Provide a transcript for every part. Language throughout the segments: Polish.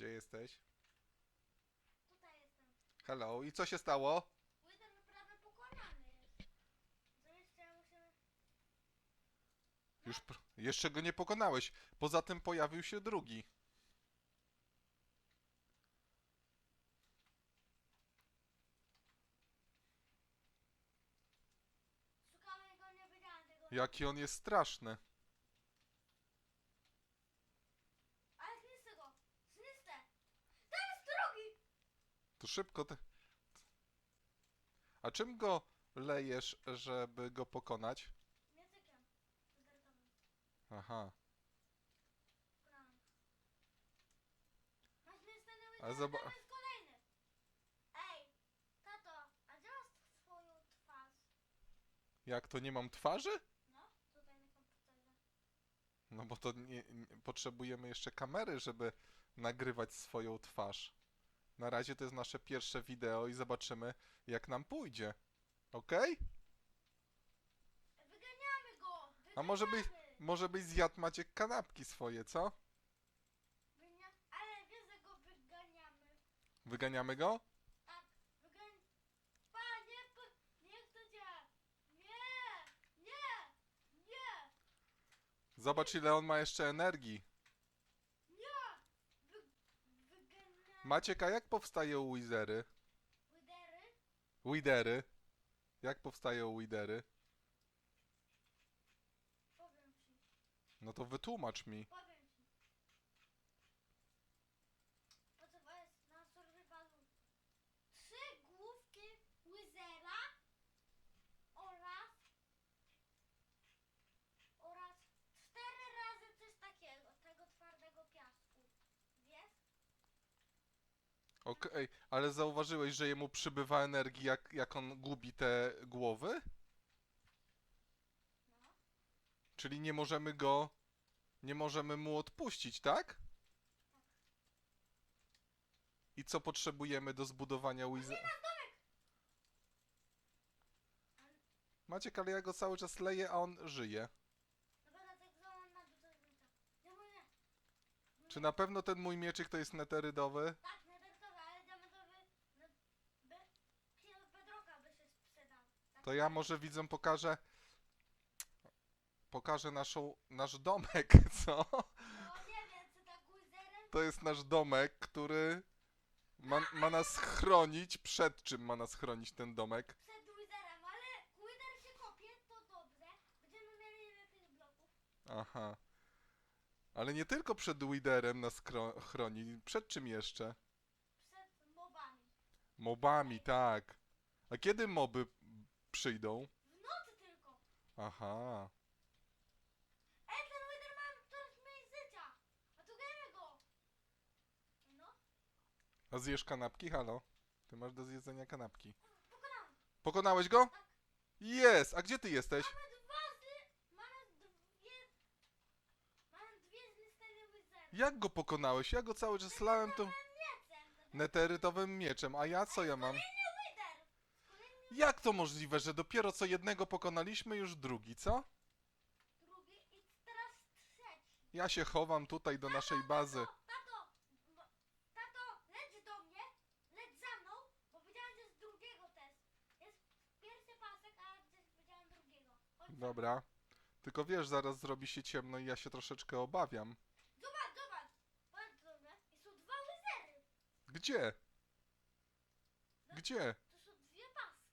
Gdzie jesteś? Tutaj jestem. Hello, i co się stało? Wither prawie pokonany jest. Co jeszcze musimy... Już pr- jeszcze go nie pokonałeś. Poza tym pojawił się drugi. Szukamy go, nie wiedziałem tego. Jaki on jest straszny. Ale znistę go! Znistę! Tam jest drugi! To szybko ty. A czym go lejesz, żeby go pokonać? Miecykiem. Zerkamy. Aha. Masz Withera, zoba- tam jest kolejny! Ej! Tato, a gdzie masz swoją twarz? Jak to nie mam twarzy? No, tutaj na komputerze. No bo to nie, nie, potrzebujemy jeszcze kamery, żeby nagrywać swoją twarz. Na razie to jest nasze pierwsze wideo i zobaczymy, jak nam pójdzie. Okej? Wyganiamy go! A może byś, Wyganiamy! może byś zjadł Maciek kanapki swoje, co? Wynia... Ale wiesz, że go wyganiamy. Wyganiamy go? Tak, wygań... Pa, nie, po... nie chcę cię! Nie! Nie! Nie! Zobacz ile on ma jeszcze energii. Nie! Wy... Wyganiamy... Maciek, a jak powstają wizery? Widery? Widery? Jak powstają widery? Powiem ci, No to wytłumacz mi. powiem ci. Potrzeba jest na survivalu trzy główki Wizera oraz oraz cztery razy coś takiego, tego twardego piasku. Wiesz? Okej, ale zauważyłeś, że jemu przybywa energii, jak, jak on gubi te głowy? No. Czyli nie możemy go. Nie możemy mu odpuścić, tak? I co potrzebujemy do zbudowania Wizera? Maciek, ale ja go cały czas leję, a on żyje. No tak dużo. Nie mówię. Czy na pewno ten mój mieczyk to jest neterydowy? Tak, To ja może widzom pokażę. Pokażę naszą, nasz domek, co? No nie wiem, czy tak. To jest nasz domek, który ma, ma nas chronić. Przed czym ma nas chronić ten domek? Przed Wizerem, ale Wizer się kopie, to dobrze. Będziemy mieli lepiej bloków. Aha. Ale nie tylko przed Widerem nas chro- chroni. Przed czym jeszcze? Przed mobami. Mobami, tak. A kiedy moby przyjdą? W nocy tylko. Aha. Ej, ten Wizer ma coraz mniej życia. A tu gajmy go. No, A zjesz kanapki? Halo? Ty masz do zjedzenia kanapki. pokonałem. Pokonałeś go? Jest! A gdzie ty jesteś? Mamy dwa z... Mamy dwie... Mamy dwie zniszczone Wizery. Jak go pokonałeś? Ja go cały czas lałem tą neterytowym mieczem, a ja co ja mam? Jak to możliwe, że dopiero co jednego pokonaliśmy, już drugi, co? drugi i teraz trzeci. Ja się chowam tutaj do naszej bazy. Tato, tato, bo- tato, leć do mnie, leć za mną, bo widziałem, że z drugiego też. Jest pierwszy pasek, a gdzieś widziałem drugiego. Chodź, Dobra. Tylko wiesz, zaraz zrobi się ciemno i ja się troszeczkę obawiam. Zobacz, zobacz, chodź do mnie. I są dwa. Gdzie? Gdzie? To są dwie paski.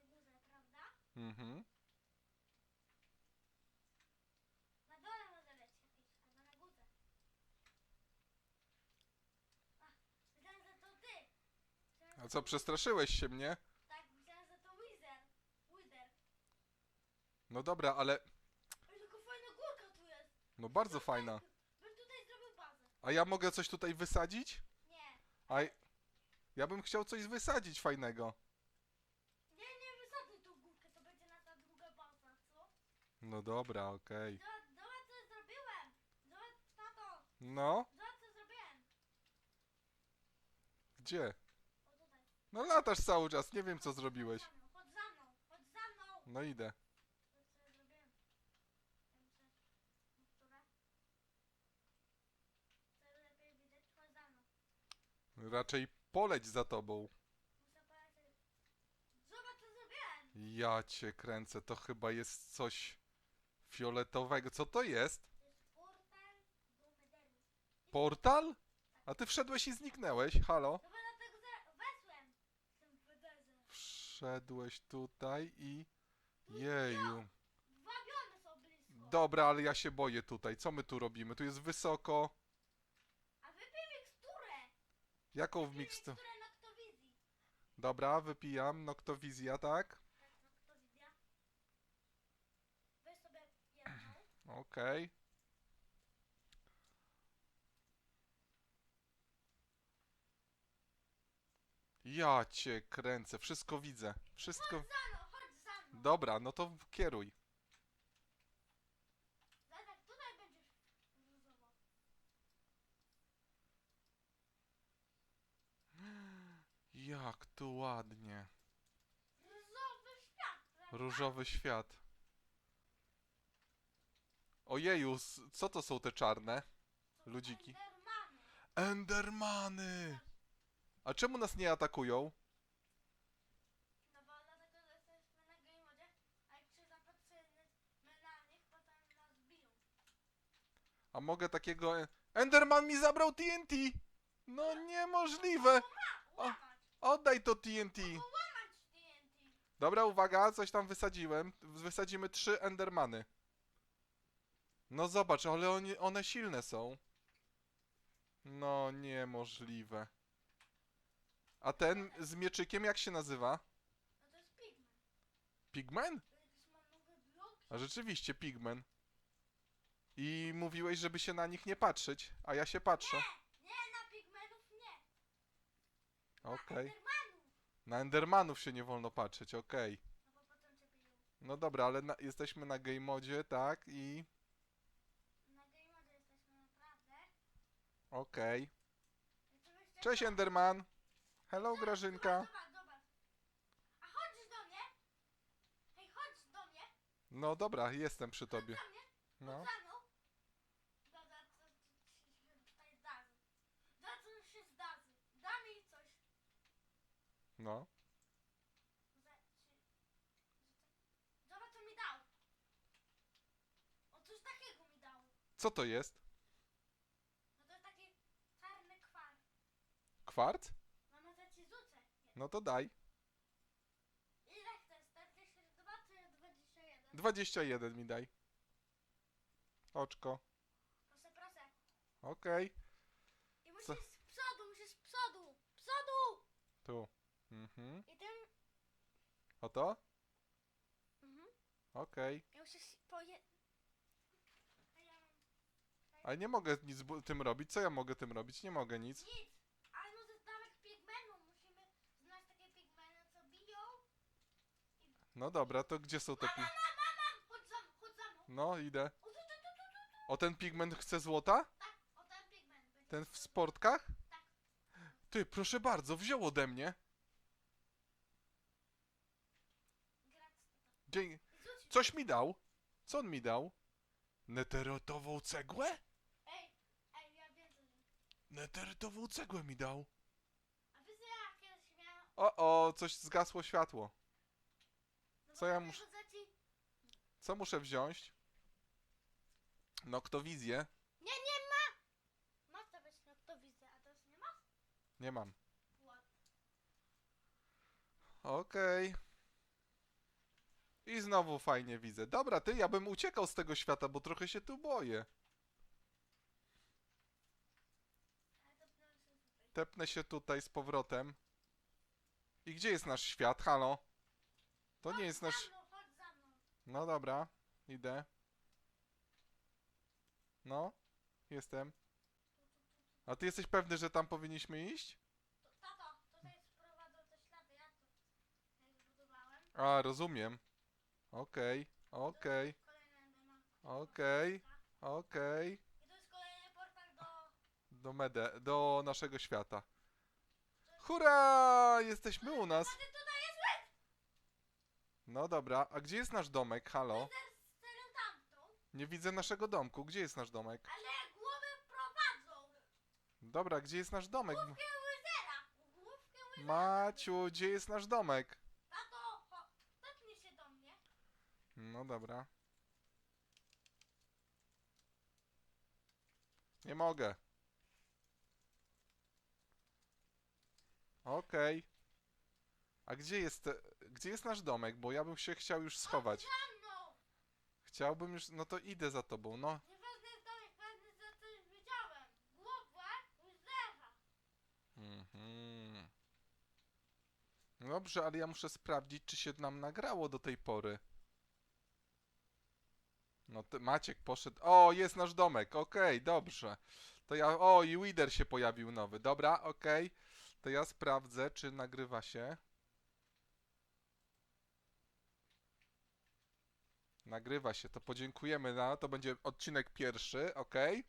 Na górze, prawda? Mhm. Na dole może jakiś, albo na górze. A, myślałem, że to ty. Myślałem, A że co, przestraszyłeś się mnie? Tak, myślałem, że to Wizer. Wizer. No dobra, ale... Ej, jaka fajna górka tu jest. No bardzo fajna. Bym tutaj zrobił bazę. A ja mogę coś tutaj wysadzić? Nie. A ja bym chciał coś wysadzić fajnego. Nie, nie wysadzaj tą górkę, to będzie nasza druga baza, co? No dobra, okej. Zobacz, zobacz co zrobiłem! Zobacz, tato! No, Zobacz co zrobiłem! gdzie? O tutaj. No latasz cały czas, nie wiem co zrobiłeś. Chodź za mną, chodź za mną, chodź za mną! No idę. Zobacz co ja zrobiłem. Ja muszę... Które? Co lepiej widać, chodź za mną. Raczej poleć za tobą. Muszę polecieć. Zobacz, co zrobiłem. Ja cię kręcę, to chyba jest coś fioletowego. Co to jest? To jest portal? A ty wszedłeś i zniknęłeś, halo? No bo dlatego że wesłem w tym Mederze. Wszedłeś tutaj i... Jeju. Dwa biony są blisko. Dobra, ale ja się boję tutaj. Co my tu robimy? Tu jest wysoko. A wypij miksturę. Jaką w Wypij miksturę Noctowizji. Dobra, wypijam. Noktowizja, tak? Okej. Ja cię kręcę. Wszystko widzę. Wszystko... Za mną, chodź za mną. Dobra, no to kieruj. Zaraz tutaj będziesz. Jak tu ładnie. Różowy świat. prawda? Różowy świat. Ojeju, co to są te czarne? Ludziki. Endermany. A czemu nas nie atakują? No bo dlatego, że jesteśmy na game modzie, a jak się zapatrzymy na nich, potem nas biją. A mogę takiego... e- Enderman mi zabrał TNT! No niemożliwe! Łamać! Oddaj to TNT! Łamać TNT! Dobra, uwaga, coś tam wysadziłem. Wysadzimy trzy Endermany. No zobacz, ale one silne są. No niemożliwe. A ten z mieczykiem jak się nazywa? No to jest pigment. Pigman? To jakieś mam nowe bloki. A rzeczywiście, Pigman. I mówiłeś, żeby się na nich nie patrzeć, a ja się patrzę. Nie, na pigmentów nie. Okej. Endermanów. Na Endermanów się nie wolno patrzeć, okej. No bo potem cię biją. No dobra, ale na, jesteśmy na game modzie, tak? I... Na game modzie jesteśmy naprawdę. Okej. Cześć Enderman! Hello Grażynka! Zobacz, zobacz. A chodź do mnie. Hej, chodź do mnie. No dobra, jestem przy tobie. do mnie. No. Za mną. Dobra, co ci się tutaj zdarzy? Co się zdarzy? Da mi coś. No. Że co mi dał. O, coś takiego mi dał. Co to jest? No to jest taki czarny kwar. Kwarc? No może ci rzucę. No to daj. Ile chcesz? 42 czy 21? 21 mi daj. Oczko. Proszę, proszę. Okej. I musisz Co? z przodu, musisz z przodu. Przodu! Tu. Mhm. I tym... Oto? Mhm. Okej. I musisz poje... A ja mam... Ale nie mogę nic bu- tym robić. Co ja mogę tym robić? Nie mogę nic. Nic! Ale może nawet pigmenu. Musimy znaleźć takie pigmeny, co biją. No dobra, to gdzie są te pi... Chodź za mną, chodź za mną. No, idę. O, tu, tu, tu, tu, tu. O, ten pigment chce złota? Tak, o ten pigment. będzie. Ten w sportkach? Tak. Ty, proszę bardzo, wziął ode mnie. Dzień... Rzuć. Coś mi dał. Co on mi dał? Neterytową cegłę? Ej, ej, ja jest. Neterytową cegłę mi dał. A wiesz, co ja kiedyś miałam... O, o, coś zgasło światło. Co ja muszę- Co muszę wziąć? Noktowizję? Nie, nie ma! Masz to być noktowizję, a teraz nie masz? Nie mam. Okej. I znowu fajnie widzę. Dobra, ty, ja bym uciekał z tego świata, bo trochę się tu boję. Tepnę się tutaj z powrotem. I gdzie jest nasz świat? Halo? To nie jest nasz... mną, chodź za mną. No dobra, idę. No, jestem. A ty jesteś pewny, że tam powinniśmy iść? To, tato, tutaj sprowadzą te ślady, ja to jak zbudowałem. A, rozumiem. Okej, okej, jest kolejny Enderman. okej, okej. I to jest kolejny portal do... Do mede, do naszego świata. Hurra! Jesteśmy u nas. Tutaj jest! No dobra, a gdzie jest nasz domek? Halo? Strzelił tamtą, Nie widzę naszego domku. Gdzie jest nasz domek? ale głowy prowadzą. Dobra, gdzie jest nasz domek? Główkę Wizera! Maciu, gdzie jest nasz domek? Tato, ho, dotknij się do mnie. No dobra. Nie mogę. Okej. A gdzie jest, gdzie jest nasz domek? Bo ja bym się chciał już schować. Za mną. Chciałbym już, no to idę za tobą, no. Nieważny jest domek, ważny, że coś widziałem. Głowę już zecha. Mhm. Dobrze, ale ja muszę sprawdzić, czy się nam nagrało do tej pory. No, ty, Maciek poszedł. O, jest nasz domek. Okej, dobrze. To ja. O, i Wider się pojawił nowy. Dobra, okej. To ja sprawdzę, czy nagrywa się. Nagrywa się, to podziękujemy. No, to będzie odcinek pierwszy, okej.